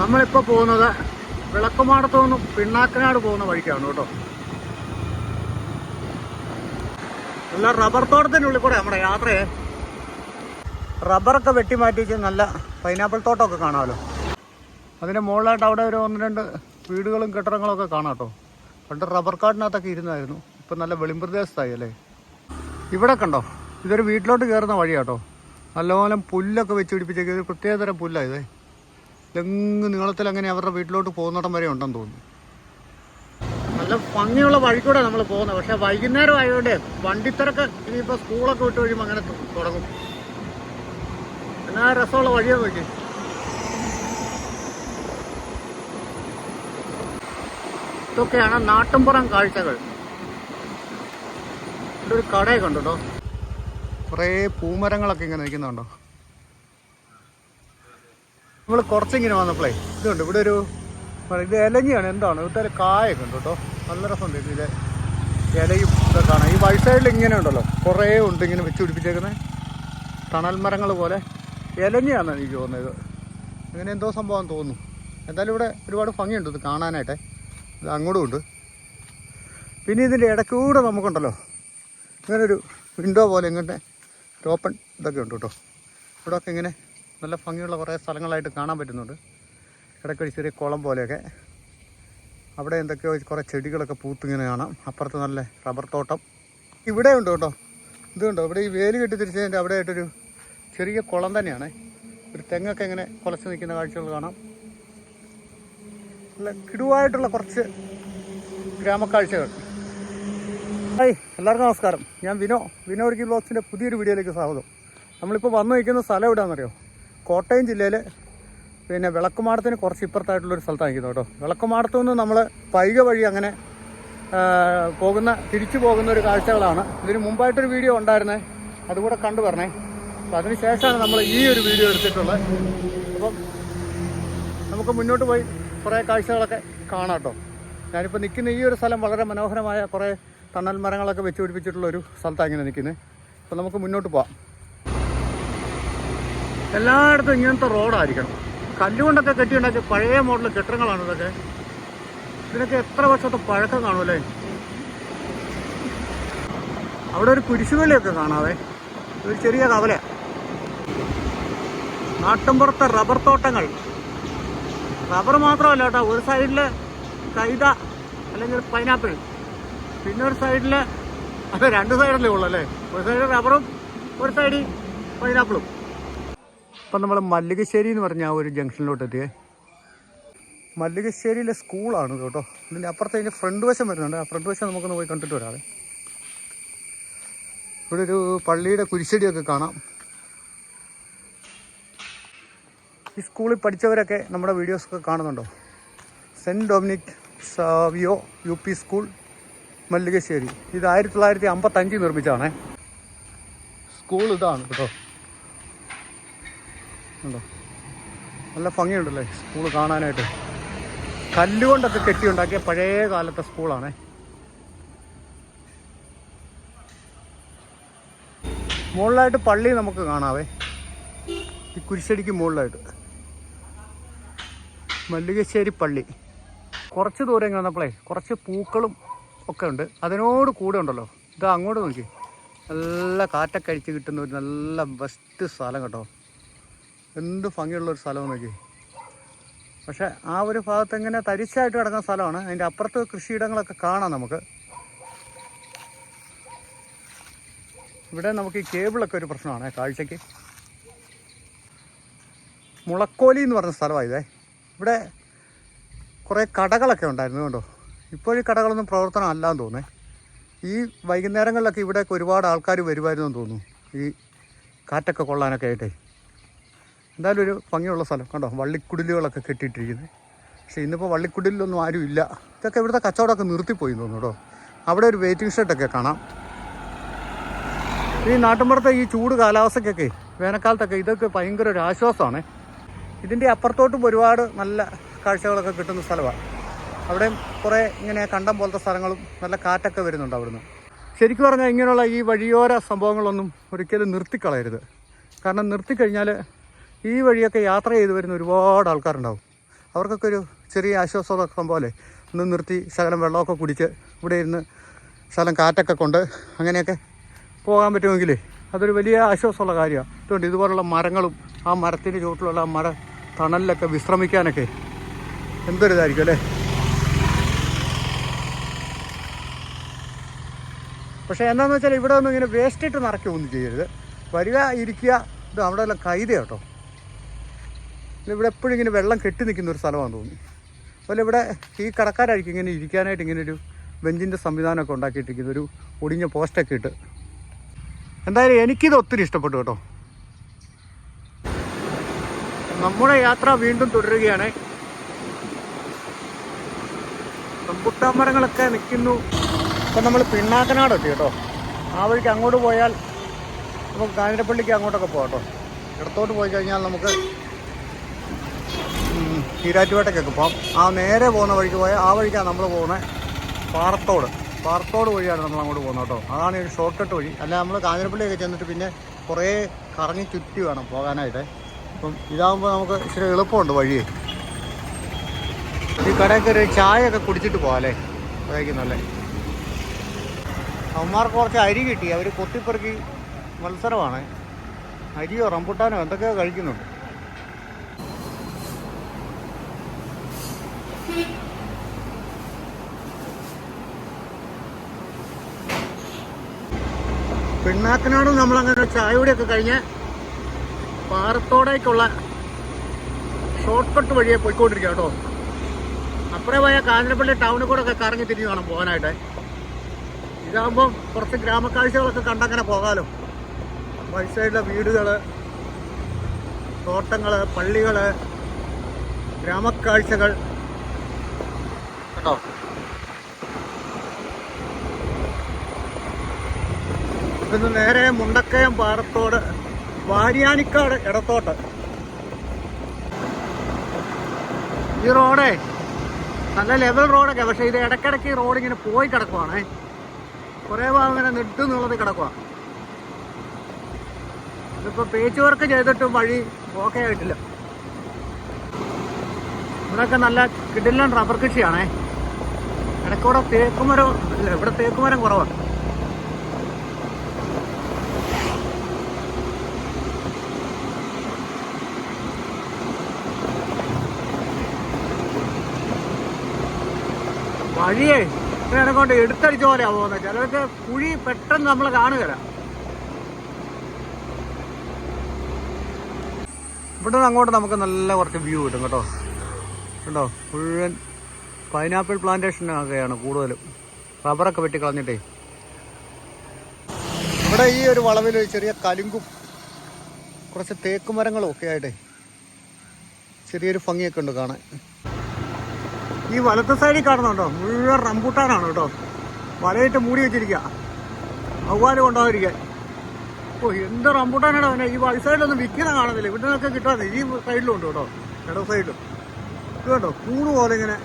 നമ്മളിപ്പോൾ പോകുന്നത് വിളക്കുമാടത്തു നിന്നും പിണ്ണാക്കനാട് പോകുന്ന വഴിക്കാണ് കേട്ടോ. നല്ല റബ്ബർ തോട്ടത്തിനുള്ളിൽ കൂടെ നമ്മുടെ യാത്രയെ. റബ്ബറൊക്കെ വെട്ടി മാറ്റിച്ച് നല്ല പൈനാപ്പിൾ തോട്ടമൊക്കെ കാണാമല്ലോ. അതിന്റെ മുകളിലായിട്ട് അവിടെ ഒരു ഒന്ന് രണ്ട് വീടുകളും കെട്ടിടങ്ങളും ഒക്കെ കാണാം കേട്ടോ. പണ്ട് റബ്ബർ കാടിനകത്തൊക്കെ ഇരുന്നായിരുന്നു. ഇപ്പം നല്ല വെളിമ്പ്രദേശത്തായി അല്ലേ? ഇവിടെ കണ്ടോ? ഇതൊരു വീട്ടിലോട്ട് കയറുന്ന വഴിയാട്ടോ നല്ലപോലെ പുല്ലൊക്കെ വെച്ച് പിടിപ്പിച്ചേക്ക്. ഒരു പ്രത്യേകതരം പുല്ലാണ് ഇതേ. ഇതെങ്ങ് നീളത്തിൽ അങ്ങനെ അവരുടെ വീട്ടിലോട്ട് പോകുന്നിടം വരെ ഉണ്ടെന്ന് തോന്നുന്നു. നല്ല ഭംഗിയുള്ള വഴിക്കൂടെ നമ്മൾ പോകുന്നത്. പക്ഷെ വൈകുന്നേരം ആയതുകൊണ്ട് വണ്ടിത്തിരക്ക് ഇനിയിപ്പോൾ സ്കൂളൊക്കെ വിട്ട് കഴിയുമ്പോൾ അങ്ങനെ തുടങ്ങും. എന്നാ രസമുള്ള വഴിയാണ് നോക്കി. ഇതൊക്കെയാണ് നാട്ടുംപുറം കാഴ്ചകൾ. ഇവിടെ ഒരു കടയൊക്കെ ഉണ്ട്? കേട്ടോ കുറേ പൂമരങ്ങളൊക്കെ ഇങ്ങനെ നിൽക്കുന്നുണ്ടോ? നമ്മൾ കുറച്ചിങ്ങനെ വന്നപ്പോഴേ ഇതുണ്ട് ഇവിടെ ഒരു ഇത് ഇലഞ്ഞിയാണ് എന്താണ്? ഇവിടുത്തെ കായൊക്കെ ഉണ്ട് കേട്ടോ. നല്ല രസമുണ്ട് ഇതിലെ ഇലയും ഇതൊക്കെ കാണാം. ഈ വഴി ഇങ്ങനെ ഉണ്ടല്ലോ. കുറേ ഉണ്ട് ഇങ്ങനെ വെച്ച് പിടിപ്പിച്ചേക്കുന്നത് തണൽ മരങ്ങൾ പോലെ. ഇലഞ്ഞിയാണെന്ന് എനിക്ക് തോന്നുന്നത് അങ്ങനെ എന്തോ സംഭവം തോന്നുന്നു. എന്തായാലും ഇവിടെ ഒരുപാട് ഭംഗിയുണ്ട് ഇത് കാണാനായിട്ട്. ഇത് അങ്ങോട്ടും ഉണ്ട്. പിന്നെ ഇതിന്റെ ഇടയ്ക്കൂടെ നമുക്കുണ്ടല്ലോ. ഇങ്ങനൊരു വിൻഡോ പോലെ ഇങ്ങനത്തെ ഓപ്പൺ ഇതൊക്കെ ഉണ്ട് കേട്ടോ. ഇവിടെ ഒക്കെ ഇങ്ങനെ നല്ല ഭംഗിയുള്ള കുറേ സ്ഥലങ്ങളായിട്ട് കാണാൻ പറ്റുന്നുണ്ട്. ഇടയ്ക്കൊരു ചെറിയ കുളം പോലെയൊക്കെ. അവിടെ എന്തൊക്കെയോ കുറേ ചെടികളൊക്കെ പൂത്തിങ്ങനെ കാണാം. അപ്പുറത്ത് നല്ല റബ്ബർ തോട്ടം. ഇവിടെ ഉണ്ട് കേട്ടോ. ഇതുണ്ടോ ഇവിടെ ഈ വേലി കെട്ടി തിരിച്ചതിന്റെ അവിടെ ആയിട്ടൊരു ചെറിയ കുളം തന്നെയാണ്. ഒരു തെങ്ങൊക്കെ ഇങ്ങനെ കുലച്ച് നിൽക്കുന്ന കാഴ്ചകൾ കാണാം. നല്ല കിടുവായിട്ടുള്ള കുറച്ച് ഗ്രാമക്കാഴ്ചകൾ. ഹായ് എല്ലാവർക്കും നമസ്കാരം. ഞാൻ വിനോ. വിനോ ഒരുക്കി ബ്ലോഗ്സിന്റെ പുതിയൊരു വീഡിയോയിലേക്ക് സ്വാഗതം. നമ്മളിപ്പോൾ വന്നു നിൽക്കുന്ന സ്ഥലം എവിടെയാണെന്നറിയോ? കോട്ടയം ജില്ലയിൽ പിന്നെ വിളക്കുമാടത്തിന് കുറച്ച് ഇപ്പുറത്തായിട്ടുള്ളൊരു സ്ഥലത്താണ് നിൽക്കുന്നത് കേട്ടോ. വിളക്കുമാടത്തു നിന്ന് നമ്മൾ പൈക വഴി അങ്ങനെ പോകുന്ന തിരിച്ചു പോകുന്ന ഒരു കാഴ്ചകളാണ്. ഇതിന് മുമ്പായിട്ടൊരു വീഡിയോ ഉണ്ടായിരുന്നേ. അതുകൂടെ കണ്ടു പറഞ്ഞേ അപ്പോൾ അതിന് ശേഷമാണ് നമ്മൾ ഈ ഒരു വീഡിയോ എടുത്തിട്ടുള്ളത്. അപ്പം നമുക്ക് മുന്നോട്ട് പോയി കുറേ കാഴ്ചകളൊക്കെ കാണാം കേട്ടോ. ഞാനിപ്പോൾ നിൽക്കുന്ന ഈ ഒരു സ്ഥലം വളരെ മനോഹരമായ കുറേ തണൽ മരങ്ങളൊക്കെ വെച്ച് പിടിപ്പിച്ചിട്ടുള്ള ഒരു സ്ഥലത്താണ് ഇങ്ങനെ നിൽക്കുന്നത്. അപ്പോൾ നമുക്ക് മുന്നോട്ട് പോവാം. എല്ലായിടത്തും ഇങ്ങനത്തെ റോഡായിരിക്കണം. കല്ലുകൊണ്ടൊക്കെ കെട്ടിയുണ്ടാക്കിയ പഴയ മോഡൽ കെട്ടിടങ്ങളാണ് ഇതൊക്കെ. ഇതിനൊക്കെ എത്ര വർഷത്തെ പഴക്കം കാണുമല്ലേ അവിടെ ഒരു കുരിശുപള്ളിയൊക്കെ കാണാവേ. ഒരു ചെറിയ കവല. നാട്ടിൻപുറത്തെ റബ്ബർ തോട്ടങ്ങൾ. റബ്ബർ മാത്രമല്ല കേട്ടോ ഒരു സൈഡിൽ കൈത അല്ലെങ്കിൽ പൈനാപ്പിൾ. പിന്നെ ഒരു സൈഡിൽ അത് രണ്ട് സൈഡല്ലേ ഉള്ളൂ അല്ലേ? ഒരു സൈഡിൽ റബ്ബറും ഒരു സൈഡിൽ പൈനാപ്പിളും. ഇപ്പം നമ്മൾ മല്ലികശ്ശേരി എന്ന് പറഞ്ഞ ആ ഒരു ജംഗ്ഷനിലോട്ട് എത്തിയേ മല്ലികശ്ശേരിയിലെ സ്കൂളാണ് കേട്ടോ. ഇതിന്റെ അപ്പുറത്ത് അതിന്റെ ഫ്രണ്ട് വശം വരുന്നുണ്ട്. ആ ഫ്രണ്ട് വശം നമുക്കൊന്ന് പോയി കണ്ടിട്ട് വരാം ഇവിടെ ഒരു പള്ളിയുടെ കുരിശടിയൊക്കെ കാണാം. ഈ സ്കൂളിൽ പഠിച്ചവരൊക്കെ നമ്മുടെ വീഡിയോസൊക്കെ കാണുന്നുണ്ടോ? Saint Dominic Savio U P school Mallikassery. ഇത് ആയിരത്തി തൊള്ളായിരത്തി അമ്പത്തഞ്ചിൽ നിർമ്മിച്ചതാണേ. സ്കൂൾ ഇതാണ് കേട്ടോ. ഉണ്ടോ? നല്ല ഭംഗിയുണ്ടല്ലേ സ്കൂൾ കാണാനായിട്ട്? കല്ലുകൊണ്ടൊക്കെ കെട്ടിയുണ്ടാക്കിയ പഴയ കാലത്തെ സ്കൂളാണേ. മുകളിലായിട്ട് പള്ളി നമുക്ക് കാണാവേ. ഈ കുരിശടിക്ക് മുകളിലായിട്ട്. മല്ലികശ്ശേരി പള്ളി. കുറച്ച് ദൂരം ഇങ്ങനെ വന്നപ്പോഴേ കുറച്ച് പൂക്കളും ഒക്കെ ഉണ്ട്. അതിനോട് കൂടെ ഉണ്ടല്ലോ. ഇത് അങ്ങോട്ട് നോക്കി. നല്ല കാറ്റൊക്കെ അടിച്ച് കിട്ടുന്ന ഒരു നല്ല ബെസ്റ്റ് സ്ഥലം കേട്ടോ. എന്ത് ഭംഗിയുള്ള ഒരു സ്ഥലം നോക്കി. പക്ഷെ ആ ഒരു ഭാഗത്ത് ഇങ്ങനെ തരിച്ചായിട്ട് കിടക്കുന്ന സ്ഥലമാണ്. അതിന്റെ അപ്പുറത്ത് കൃഷിയിടങ്ങളൊക്കെ കാണാം നമുക്ക്. ഇവിടെ നമുക്ക് ഈ കേബിളൊക്കെ ഒരു പ്രശ്നമാണ് കാഴ്ചയ്ക്ക്. മുളക്കോലി എന്ന് പറഞ്ഞ സ്ഥലമാണ് ഇവിടെ കുറേ കടകളൊക്കെ ഉണ്ടായിരുന്നു കേട്ടോ ഇപ്പോൾ ഈ കടകളൊന്നും പ്രവർത്തനം അല്ലാന്ന് തോന്നേ ഈ വൈകുന്നേരങ്ങളിലൊക്കെ ഇവിടെയൊക്കെ ഒരുപാട് ആൾക്കാർ വരുമായിരുന്നു തോന്നുന്നു. ഈ കാറ്റൊക്കെ കൊള്ളാനൊക്കെ ആയിട്ടേ. എന്തായാലും ഒരു ഭംഗിയുള്ള സ്ഥലം. കണ്ടോ? വള്ളിക്കുടിലുകളൊക്കെ കെട്ടിയിട്ടിരിക്കുന്നത് പക്ഷേ ഇന്നിപ്പോൾ വള്ളിക്കുടിലൊന്നും ആരും ഇല്ല ഇതൊക്കെ ഇവിടുത്തെ കച്ചവടമൊക്കെ നിർത്തിപ്പോയി തോന്നുന്നു കേട്ടോ. അവിടെ ഒരു വെയിറ്റിംഗ് ഷെഡൊക്കെ കാണാം. ഈ നാട്ടിൻപുറത്തെ ഈ ചൂട് കാലാവസ്ഥയ്ക്കൊക്കെ വേനൽക്കാലത്തൊക്കെ ഇതൊക്കെ ഭയങ്കര ഒരു ആശ്വാസമാണ്. ഇതിന്റെ അപ്പുറത്തോട്ടും ഒരുപാട് നല്ല കാഴ്ചകളൊക്കെ കിട്ടുന്ന സ്ഥലമാണ് അവിടെ കുറേ ഇങ്ങനെ കണ്ടം പോലത്തെ സ്ഥലങ്ങളും നല്ല കാറ്റൊക്കെ വരുന്നുണ്ട് അവിടുന്ന്. ശരിക്കും പറഞ്ഞാൽ ഇങ്ങനെയുള്ള ഈ വഴിയോര സംഭവങ്ങളൊന്നും ഒരിക്കലും നിർത്തിക്കളയരുത്. കാരണം നിർത്തിക്കഴിഞ്ഞാൽ ഈ വഴിയൊക്കെ യാത്ര ചെയ്ത് വരുന്ന ഒരുപാട് ആൾക്കാരുണ്ടാവും. അവർക്കൊക്കെ ഒരു ചെറിയ ആശ്വാസം പോലെ ഒന്ന് നിർത്തി ശകലം വെള്ളമൊക്കെ കുടിച്ച് ഇവിടെ ഇരുന്ന് ശകലം കാറ്റൊക്കെ കൊണ്ട് അങ്ങനെയൊക്കെ പോകാൻ പറ്റുമെങ്കിലേ അതൊരു വലിയ ആശ്വാസമുള്ള കാര്യമാണ്. അതുകൊണ്ട് ഇതുപോലുള്ള മരങ്ങളും ആ മരത്തിന്റെ ചുവട്ടിലുള്ള ആ മര തണലിലൊക്കെ വിശ്രമിക്കാനൊക്കെ എന്തൊരു ഇതായിരിക്കും അല്ലേ? പക്ഷേ എന്താണെന്ന് വെച്ചാൽ ഇവിടെ ഒന്നും ഇങ്ങനെ വേസ്റ്റ് ഇട്ട് നിറയ്ക്കുകയൊന്നും ചെയ്യരുത്. വരിക ഇരിക്കുക ഇത് അവിടെ എല്ലാം കൈത ഇവിടെ എപ്പോഴും ഇങ്ങനെ വെള്ളം കെട്ടി നിൽക്കുന്ന ഒരു സ്ഥലമാണെന്ന് തോന്നുന്നു. അതുപോലെ ഇവിടെ ഈ കടക്കാരായിരിക്കും ഇങ്ങനെ ഇരിക്കാനായിട്ട് ഇങ്ങനെ ഒരു ബെഞ്ചിന്റെ സംവിധാനമൊക്കെ ഉണ്ടാക്കിയിട്ടിരിക്കുന്ന ഒരു ഒടിഞ്ഞ പോസ്റ്റൊക്കെ ഇട്ട്. എന്തായാലും എനിക്കിത് ഒത്തിരി ഇഷ്ടപ്പെട്ടു കേട്ടോ. നമ്മുടെ യാത്ര വീണ്ടും തുടരുകയാണ്. റംബുട്ടാൻ മരങ്ങളൊക്കെ നിൽക്കുന്നു. ഇപ്പം നമ്മൾ പിണ്ണാക്കനാട് എത്തി കേട്ടോ. ആ വഴിക്ക് അങ്ങോട്ട് പോയാൽ നമുക്ക് കാഞ്ഞിരപ്പള്ളിക്ക് അങ്ങോട്ടൊക്കെ പോകാം കേട്ടോ. ഇടത്തോട്ട് പോയി കഴിഞ്ഞാൽ നമുക്ക് ഈരാറ്റുപേട്ടയ്ക്കൊക്കെ പോകാം. ആ നേരെ പോകുന്ന വഴിക്ക് പോയാൽ ആ വഴിക്കാണ് നമ്മൾ പോകുന്നത്. പാറത്തോട്. പാറത്തോട് വഴിയാണ് നമ്മൾ അങ്ങോട്ട് പോകുന്നത് കേട്ടോ. അതാണ് ഒരു ഷോർട്ട് കട്ട് വഴി. അല്ല നമ്മൾ കാഞ്ഞിരപ്പള്ളിയൊക്കെ ചെന്നിട്ട് പിന്നെ കുറേ കറങ്ങി ചുറ്റി വേണം പോകാനായിട്ട്. അപ്പം ഇതാകുമ്പോൾ നമുക്ക് ഇച്ചിരി എളുപ്പമുണ്ട് വഴി. ഈ കടയിൽ കയറി ചായയൊക്കെ കുടിച്ചിട്ട് പോകാം അല്ലേ? അതായിരിക്കുന്നല്ലേ അവന്മാർക്ക് കുറച്ച് അരി കിട്ടി. അവർ കൊത്തിപ്പെറുക്കി മത്സരമാണ്. അരിയോ റംബുട്ടാനോ എന്തൊക്കെയോ കഴിക്കുന്നുണ്ട്. പിണ്ണാക്കനാടും നമ്മളങ്ങനെ ചായ കൂടിയൊക്കെ കഴിഞ്ഞ് പാറത്തോടേക്കുള്ള ഷോർട്ട് കട്ട് വഴിയെ പോയിക്കൊണ്ടിരിക്കുക കേട്ടോ. അപ്പുറേ പോയ കാഞ്ഞിരപ്പള്ളി ടൗണിൽ കൂടെ ഒക്കെ കറങ്ങി തിരിഞ്ഞ് വേണം പോകാനായിട്ട്. ഇതാകുമ്പോൾ കുറച്ച് ഗ്രാമക്കാഴ്ചകളൊക്കെ കണ്ടങ്ങനെ പോകാമല്ലോ വഴി സൈഡിലെ വീടുകൾ തോട്ടങ്ങൾ പള്ളികൾ ഗ്രാമക്കാഴ്ചകൾ. കേട്ടോ ഇന്ന് നേരെ മുണ്ടക്കയം പാറത്തോട് വാര്യാനിക്കാട് ഇടത്തോട്ട്. ഈ റോഡേ നല്ല ലെവൽ റോഡൊക്കെ പക്ഷേ ഇത് ഇടയ്ക്കിടയ്ക്ക് ഈ റോഡ് ഇങ്ങനെ പോയി കിടക്കുവാണേ. കുറേ ഭാഗം ഇങ്ങനെ നെട്ട് എന്നുള്ളത് കിടക്കുവാണ് ഇതിപ്പോൾ പേച്ച് വർക്ക് ചെയ്തിട്ടും വഴി ഓക്കെ ആയിട്ടില്ല. ഇവിടെയൊക്കെ നല്ല കിടിലൻ റബ്ബർ കൃഷിയാണേ. ഇടയ്ക്കൂടെ തേക്കുമരം ഇല്ല ഇവിടെ തേക്കുമരം കുറവാണ് വഴിയേ ഇതിനെ കൊണ്ട് എടുത്തടിച്ച പോലെയാ പോകുന്നത് ചിലർക്ക് കുഴി പെട്ടെന്ന് നമ്മൾ കാണുകയില്ല ഇവിടെ നിന്ന് അങ്ങോട്ട് നമുക്ക് നല്ല കുറച്ച് വ്യൂ കിട്ടും കേട്ടോ. കണ്ടോ? മുഴുവൻ പൈനാപ്പിൾ പ്ലാന്റേഷനൊക്കെയാണ് കൂടുതലും. റബ്ബറൊക്കെ വെട്ടിക്കളഞ്ഞിട്ടേ. ഇവിടെ ഈ ഒരു വളവിൽ ചെറിയ കലുങ്കും കുറച്ച് തേക്ക് മരങ്ങളും ഒക്കെ ആയിട്ടേ ചെറിയൊരു ഭംഗിയൊക്കെ ഉണ്ട് കാണാൻ. ഈ വലത്തെ സൈഡിൽ കാണുന്നുണ്ടോ? മുഴുവൻ റംബൂട്ടാനാണ് കേട്ടോ. വലയിട്ട് മൂടി വെച്ചിരിക്കുക അവ്വാൽ കൊണ്ടുപോയിരിക്കാൻ ഓ എന്ത് റംബൂട്ടാനാണ് അവനെ? ഈ വഴി സൈഡിലൊന്നും വിൽക്കുന്ന കാണുന്നില്ല. ഇവിടെ നിന്നൊക്കെ കിട്ടാതെ ഈ സൈഡിലും ഉണ്ട് കേട്ടോ. ഇട സൈഡിലും. ഇത് കേട്ടോ കൂണ് പോലെ ഇങ്ങനെ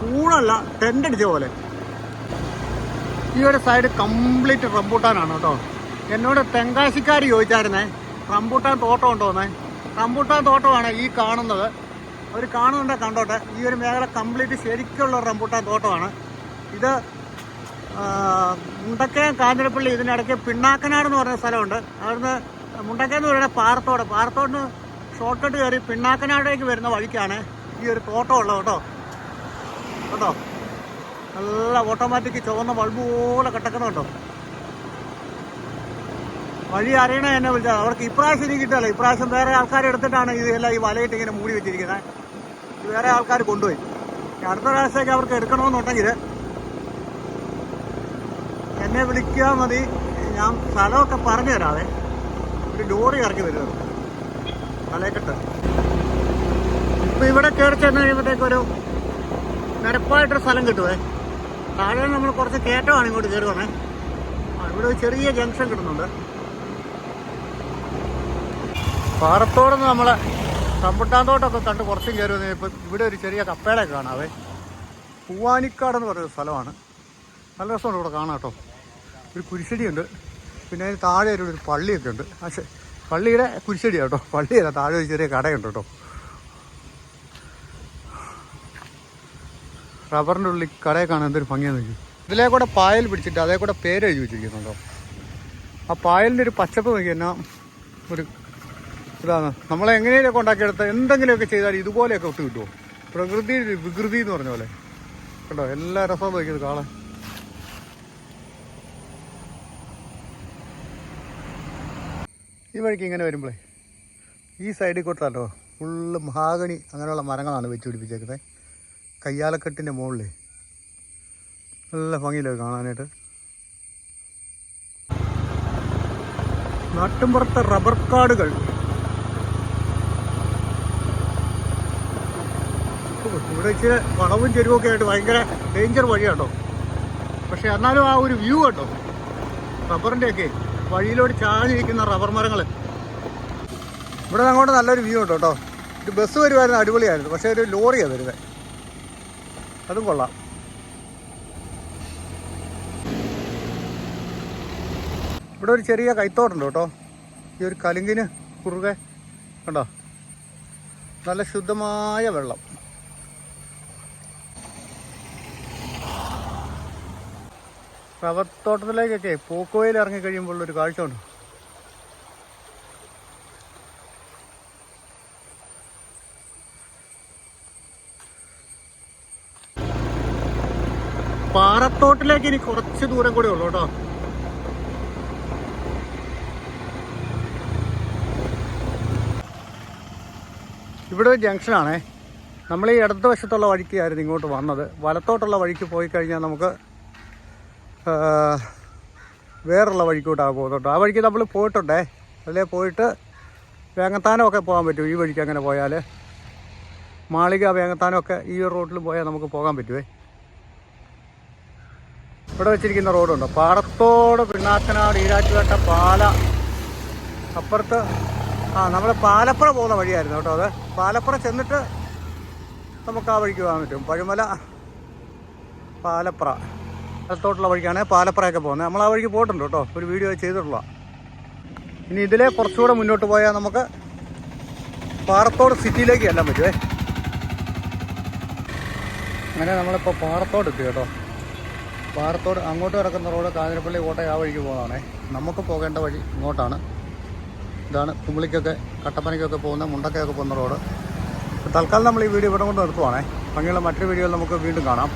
കൂണല്ല ടെന്റ് അടിച്ച പോലെ. ഈ ഒരു സൈഡ് കംപ്ലീറ്റ് റംബൂട്ടാനാണ് കേട്ടോ. എന്നോട് തെങ്കാശിക്കാർ ചോദിച്ചായിരുന്നേ റംബൂട്ടാൻ തോട്ടം ഉണ്ടോന്നേ റംബൂട്ടാൻ തോട്ടമാണ് ഈ കാണുന്നത്. അവർ കാണുന്നുണ്ടോ കണ്ടോട്ടെ. ഈ ഒരു മേഖല കംപ്ലീറ്റ് ശരിക്കുള്ള റംബൂട്ടാൻ തോട്ടമാണ്. ഇത് മുണ്ടക്കയം കാഞ്ഞിരപ്പള്ളി ഇതിനിടയ്ക്ക് പിണ്ണാക്കനാട് എന്ന് പറയുന്ന സ്ഥലമുണ്ട്. അവിടുന്ന് മുണ്ടക്കയം എന്ന് പറയുന്ന പാറത്തോട് പാറത്തോടിന് ഷോർട്ട് കട്ട് കയറി പിണ്ണാക്കനാടേക്ക് വരുന്ന വഴിക്കാണ് ഈ ഒരു തോട്ടം ഉള്ളത് കേട്ടോ. കേട്ടോ നല്ല ഓട്ടോമാറ്റിക് ചുവന്ന ബൾബ് പോലെ കിടക്കുന്നുണ്ടോ? വഴി അറിയണേ എന്നെ വിളിച്ചാൽ അവർക്ക് ഇപ്രാവശ്യം ഇനി കിട്ടുമല്ലോ ഇപ്രാവശ്യം വേറെ ആൾക്കാർ എടുത്തിട്ടാണ് ഇതെല്ലാം ഈ വലയിട്ട് ഇങ്ങനെ മൂടി വെച്ചിരിക്കുന്നത്. വേറെ ആൾക്കാർ കൊണ്ടുപോയി. അടുത്ത പ്രാവശ്യമൊക്കെ അവർക്ക് എടുക്കണമെന്നുണ്ടെങ്കിൽ എന്നെ വിളിക്കാൻ മതി. ഞാൻ സ്ഥലമൊക്കെ പറഞ്ഞു തരാതെ ഒരു ലോറി ഇറക്കി വരുന്നത് തലേക്കെട്ട് ഇപ്പം ഇവിടെ കയറി ചെന്ന് കഴിയുമ്പോഴത്തേക്കൊരു നിരപ്പായിട്ടൊരു സ്ഥലം കിട്ടുവേ. താഴെ നമ്മൾ കുറച്ച് കയറ്റമാണ് ഇങ്ങോട്ട് കയറി ഇവിടെ ഒരു ചെറിയ ജംഗ്ഷൻ കിട്ടുന്നുണ്ട്. പാറത്തോടൊന്ന് നമ്മളെ തമ്പുട്ടാന്തോട്ടൊക്കെ കണ്ട് കുറച്ചും കയറി വന്നു ഇപ്പം ഇവിടെ ഒരു ചെറിയ കപ്പേടെ കാണാവേ. പൂവാനിക്കാട് എന്ന് പറയുന്ന സ്ഥലമാണ്. നല്ല രസമുണ്ട് ഇവിടെ കാണാം കേട്ടോ. ഒരു കുരിശടിയുണ്ട്. പിന്നെ അതിന് താഴെ ഒരു പള്ളിയൊക്കെ ഉണ്ട്. പക്ഷേ പള്ളിയുടെ കുരിശടിയാണ് കേട്ടോ. പള്ളിയല്ല താഴെ ഒരു ചെറിയ കടയുണ്ട് കേട്ടോ. റബ്ബറിന്റെ ഉള്ളിൽ കടയെ കാണാൻ എന്തൊരു ഭംഗിയാന്ന് നോക്കി. ഇതിലേ കൂടെ പായൽ പിടിച്ചിട്ട് അതേ കൂടെ പേര് എഴുതി വെച്ചിരിക്കുന്നുണ്ടോ? ആ പായലിന്റെ ഒരു പച്ചപ്പ് നോക്കി എന്നാ ഒരു ഇതാണ്. നമ്മളെ എങ്ങനെയൊക്കെ ഉണ്ടാക്കിയെടുത്ത എന്തെങ്കിലുമൊക്കെ ചെയ്താൽ ഇതുപോലെയൊക്കെ ഒത്തു കിട്ടുമോ പ്രകൃതി വികൃതി എന്ന് പറഞ്ഞ പോലെ. കണ്ടോ? എല്ലാ രസവും നോക്കിയത് കാണാൻ. ഈ വഴിക്ക് ഇങ്ങനെ വരുമ്പോഴേ ഈ സൈഡിൽ കൂട്ടാട്ടോ ഫുള്ള് മഹാഗണി അങ്ങനെയുള്ള മരങ്ങളാണ് വെച്ച് പിടിപ്പിച്ചേക്കുന്നത് കയ്യാലക്കെട്ടിന്റെ മുകളിൽ നല്ല ഭംഗിയില്ലേ കാണാനായിട്ട്. നാട്ടുമ്പുറത്തെ റബ്ബർ കാടുകൾ. ഇവിടെ ഇച്ചിരി വളവും ചെരുവൊക്കെ ആയിട്ട് ഭയങ്കര ഡേഞ്ചർ വഴിയാട്ടോ. പക്ഷെ എന്നാലും ആ ഒരു വ്യൂ കേട്ടോ റബ്ബറിന്റെയൊക്കെ വഴിയിലോട്ട് ചാഞ്ഞിരിക്കുന്ന റബ്ബർ മരങ്ങൾ ഇവിടെ അങ്ങോട്ട് നല്ലൊരു വ്യൂ ഉണ്ട് കേട്ടോ ഒരു ബസ് വരുമായിരുന്നു അടിപൊളിയായിരുന്നു. പക്ഷേ ഒരു ലോറിയാണ് വരുന്നത് അതും കൊള്ളാം. ഇവിടെ ഒരു ചെറിയ കൈത്തോടുണ്ട് കേട്ടോ. ഈ ഒരു കലുങ്കിന് കുറുകെ കണ്ടോ? നല്ല ശുദ്ധമായ വെള്ളം. റബ്ബർ തോട്ടത്തിലേക്കൊക്കെ പോക്കോയിൽ ഇറങ്ങി കഴിയുമ്പോൾ ഒരു കാഴ്ച പാറത്തോട്ടിലേക്ക് ഇനി കുറച്ച് ദൂരം കൂടെ ഉള്ളൂ കേട്ടോ. ഇവിടെ ഒരു ജംഗ്ഷനാണേ നമ്മൾ ഈ ഇടത് വശത്തുള്ള വഴിക്കായിരുന്നു ഇങ്ങോട്ട് വന്നത്. വലത്തോട്ടുള്ള വഴിക്ക് പോയി കഴിഞ്ഞാൽ നമുക്ക് വേറുള്ള വഴിക്കൂട്ടാണ് പോകുന്നുണ്ട് ആ വഴിക്ക് നമ്മൾ പോയിട്ടുണ്ടേ. അല്ലേ പോയിട്ട് വേങ്ങത്താനമൊക്കെ പോകാൻ പറ്റും ഈ വഴിക്ക് അങ്ങനെ പോയാൽ മാളിക വേങ്ങത്താനമൊക്കെ ഈ റോട്ടിൽ പോയാൽ നമുക്ക് പോകാൻ പറ്റുമേ ഇവിടെ വെച്ചിരിക്കുന്ന റോഡുണ്ട്. പാടത്തോട് പിണ്ണാക്കനാട് ഈരാറ്റുപേട്ട പാല അപ്പുറത്ത് ആ നമ്മൾ പാലപ്പുറ പോകുന്ന വഴിയായിരുന്നു കേട്ടോ അത്. പാലപ്പുറ ചെന്നിട്ട് നമുക്ക് ആ വഴിക്ക് പോകാൻ പറ്റും. പഴുമല പാലപ്പുറ. അടുത്തോട്ടുള്ള വഴിക്കാണ് പാലപ്പുറയൊക്കെ പോകുന്നത്. നമ്മൾ ആ വഴിക്ക് പോയിട്ടുണ്ട് കേട്ടോ. ഒരു വീഡിയോ ചെയ്തിട്ടുള്ള. ഇനി ഇതിലെ കുറച്ചുകൂടെ മുന്നോട്ട് പോയാൽ നമുക്ക് പാറത്തോട് സിറ്റിയിലേക്ക് ചെല്ലാൻ പറ്റുമേ അങ്ങനെ നമ്മളിപ്പോൾ പാറത്തോട് എത്തി കേട്ടോ. പാറത്തോട് അങ്ങോട്ട് കിടക്കുന്ന റോഡ് കാഞ്ഞിരപ്പള്ളി കോട്ടയം ആ വഴിക്ക് പോകുന്നതാണേ. നമുക്ക് പോകേണ്ട വഴി ഇങ്ങോട്ടാണ്. ഇതാണ് കുമ്പളിക്കൊക്കെ കട്ടപ്പനയ്ക്കൊക്കെ പോകുന്ന മുണ്ടക്കയൊക്കെ പോകുന്ന റോഡ്. തൽക്കാലം നമ്മൾ ഈ വീഡിയോ ഇവിടെ കൊണ്ട് നിർത്തുവാണേ. ഭംഗിയുള്ള മറ്റൊരു വീഡിയോയിൽ നമുക്ക് വീണ്ടും കാണാം.